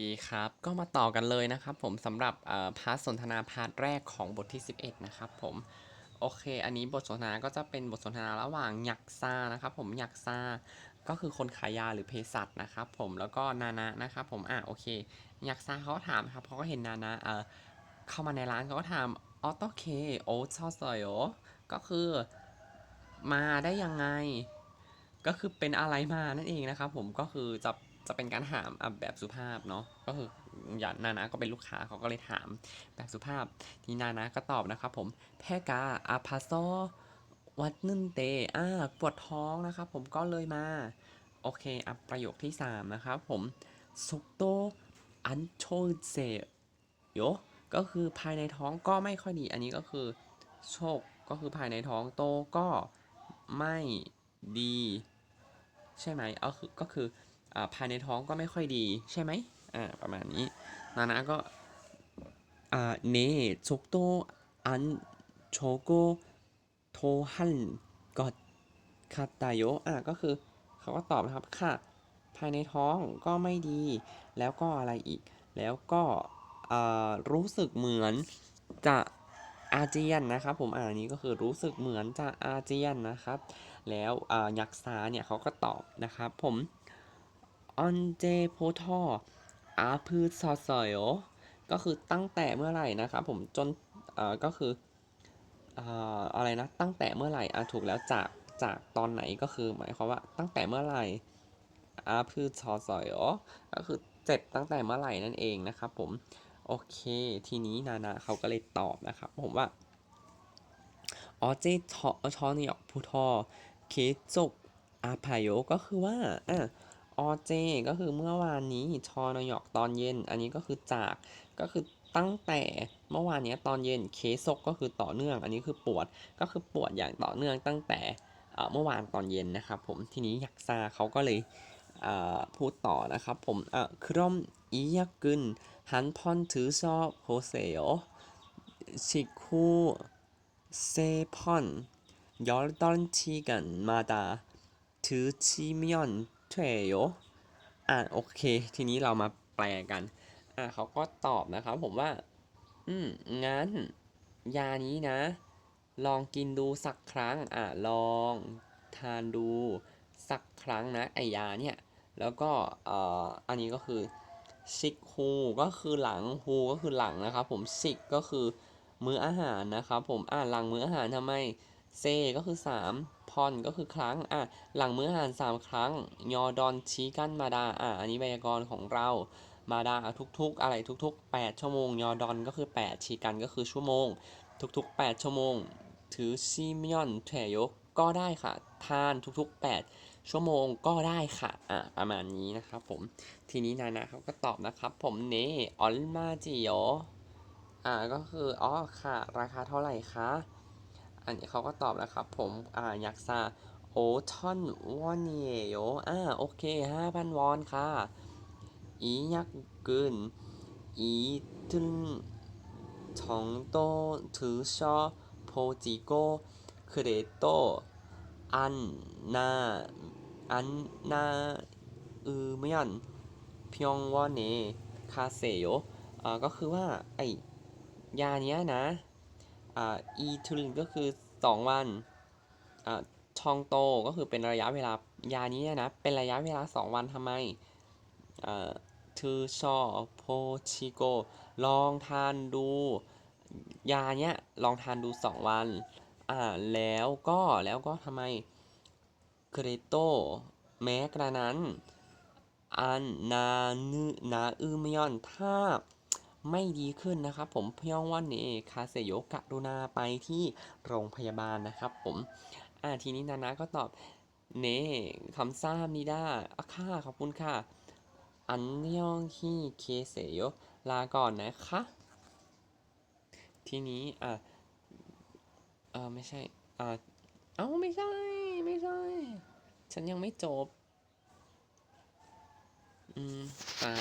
ดีครับ ก็มาต่อกันเลยนะครับผมสำหรับพาร์ทสนทนาพาร์ทแรกของบทที่ 11 นะครับผมโอเค อันนี้บทสนทนาก็จะเป็นบทสนทนาระหว่างยักซานะครับผมยักซาก็คือคนขายยาหรือเภสัชนะครับผมแล้วก็นานะนะครับผมอะโอเคยักซาเขาถามครับเขาก็เห็นนานะเออเข้ามาในร้านเขาก็ถามออโตเคโอชอสอยก็คือมาได้ยังไง ก็คือเป็นอะไรมานั่นเองนะครับผมก็คือจะ จะเป็นการถามแบบสุภาพเนาะก็คืออย่างนานะก็เป็นลูกค้าเขาก็เลยถามแบบสุภาพ ทีนานะก็ตอบนะครับผมแพกาอาพาโซวัดนึ่นเตอ่าปวดท้องนะครับผมก็เลยมา โอเคอะประโยคที่ 3 นะครับผมสุกโตอันโชเซโยก็คือภายในท้องก็ไม่ค่อยดี อันนี้ก็คือโชคก็คือภายในท้องโตก็ไม่ดี ใช่ไหมเอาคือก็คือ ภายในท้องก็ไม่ค่อยดีใช่ไหมอ่าประมาณนี้นานะก็อ่าเนจกโตอันโชโกโทฮันกอดคาตาโยอ่าก็คือเขาก็ตอบนะครับค่ะ ภายในท้องก็ไม่ดี แล้วก็อะไรอีก แล้วก็อ่ารู้สึกเหมือนจะอาเจียนนะครับ ผมอ่านี้ก็คือรู้สึกเหมือนจะอาเจียนนะครับ แล้วอ่ายักษ์ซาเนี่ยเขาก็ตอบนะครับ ผม ออนเจโพทออาพืชซอสอยก็คือตั้งแต่เมื่อไหร่นะครับผมจนอ่าก็คืออ่าอะไรนะตั้งแต่เมื่อไหร่อ่าถูกแล้วจากจากตอนไหนก็คือหมายความว่าตั้งแต่เมื่อไหร่อาพืชซอสอยก็คือเจ็บตั้งแต่เมื่อไหร่นั่นเองนะครับผมโอเค ทีนี้นานาเขาก็เลยตอบนะครับผมว่าออเจชอชอนี่ออกพูทอเคจกอาพายโยก็คือว่าอะ อเจก็คือเมื่อวานนี้ชอนอยอกตอนเย็น อันนี้ก็คือจากก็คือตั้งแต่เมื่อวานนี้ตอนเย็นเคซกก็คือต่อเนื่อง อันนี้คือปวดก็คือปวดอย่างต่อเนื่องตั้งแต่เมื่อวานตอนเย็นนะครับผมทีนี้ยักษ์ซาเขาก็เลยพูดต่อนะครับผมคร่อมอียักกุนฮันพอนถือซอโฮเซโอชิคูเซพอนยอร์ดอนชีกันมาดาถือชิมยอนะโอเค ทีนี้เรามาแปลกัน อะเขาก็ตอบนะครับผมว่า อืม งั้น ยานี้นะ ลองกินดูสักครั้ง อะลองทานดูสักครั้งนะ ไอยาเนี่ย แล้วก็ เอ่อ อันนี้ก็คือซิกฮูก็คือหลังฮูก็คือหลังนะครับผมซิกก็คือมื้ออาหารนะครับผมอะหลังมื้ออาหารทำไมเซก็คือ 3 อนก็คือครั้งอะหลังมื้ออาหาร3 ครั้ง ยอดอนชี้กันมาดาอะอันนี้ไวยากรณ์ของเรามาดาทุกๆ อะไรทุก ๆ 8 ชั่วโมง ยอดอนก็คือ 8 ชีกันก็คือชั่วโมง ทุกๆ 8 ชั่วโมง ถือชิมยอนเทยกก็ได้ค่ะ ทานทุกๆ 8 ชั่วโมงก็ได้ค่ะอะประมาณนี้นะครับผมทีนี้นานะเขาก็ตอบนะครับ ผมเนออลมาจิโยอ่าก็คืออ๋อค่ะ ราคาเท่าไหร่คะ อันนี้เขาก็ตอบแล้วครับผมอ่ายักษ์ซาโอทอนวอนเยโยอ่าโอเคห้าพันวอนค่ะอียักษ์กึนอีทึน정도ถือชอโพจิโกคเรโตอันนาอันนาอือเมียนพยองวอนเนคาเซโยอ่าก็คือว่าไอยาเนี้ยนะ อ่าอีทูลินก็คือ 2 วันอ่าชองโตก็คือเป็นระยะเวลายานี้นะ เป็นระยะเวลา 2 วันทำไมอ่าทือชอโพชิโก ลองทานดู ยาเนี้ยลองทานดู 2 วัน อ่าแล้วก็แล้วก็ทำไมเกรโตแม้กระนั้น อันนานึนาอืมยอนถ้า ไม่ดีขึ้นนะครับผมพยองวันนี้คาเซโยกะรุณาไปที่โรงพยาบาลนะครับผมอ่าทีนี้นานาก็ตอบเน่คำซ่ามิดาอะค่ะขอบคุณค่ะ อันยองฮีเคเซโยลาก่อนนะคะ ทีนี้อะเออไม่ใช่อ่าเอ้าไม่ใช่ ไม่ใช่ ฉันยังไม่จบ อืม อ่า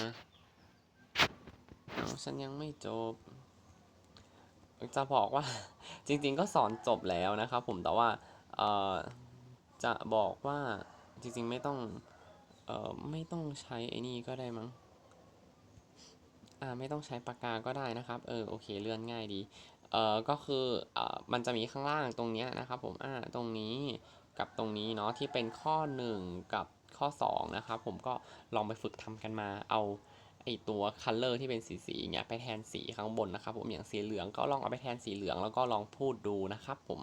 ฉันยังไม่จบ จะบอกว่า จริงๆก็สอนจบแล้วนะครับผมแต่ว่าจะบอกว่าจริงๆไม่ต้องเอ่อไม่ต้องใช้ไอ้นี่ก็ได้มั้ง อ่าไม่ต้องใช้ปากกาก็ได้นะครับ เออโอเคเลื่อนง่ายดี เอ่อก็คือเอ่อมันจะมีข้างล่างตรงเนี้ยนะครับผม อ่าตรงนี้กับตรงนี้เนาะที่เป็นข้อ 1 กับข้อ 2 นะครับผมก็ลองไปฝึกทำกันมาเอา ไอตัวคันเลอร์ที่เป็นสีสีเงี้ยไปแทนสีข้างบนนะครับผมอย่างสีเหลืองก็ลองเอาไปแทนสีเหลืองแล้วก็ลองพูดดูนะครับผม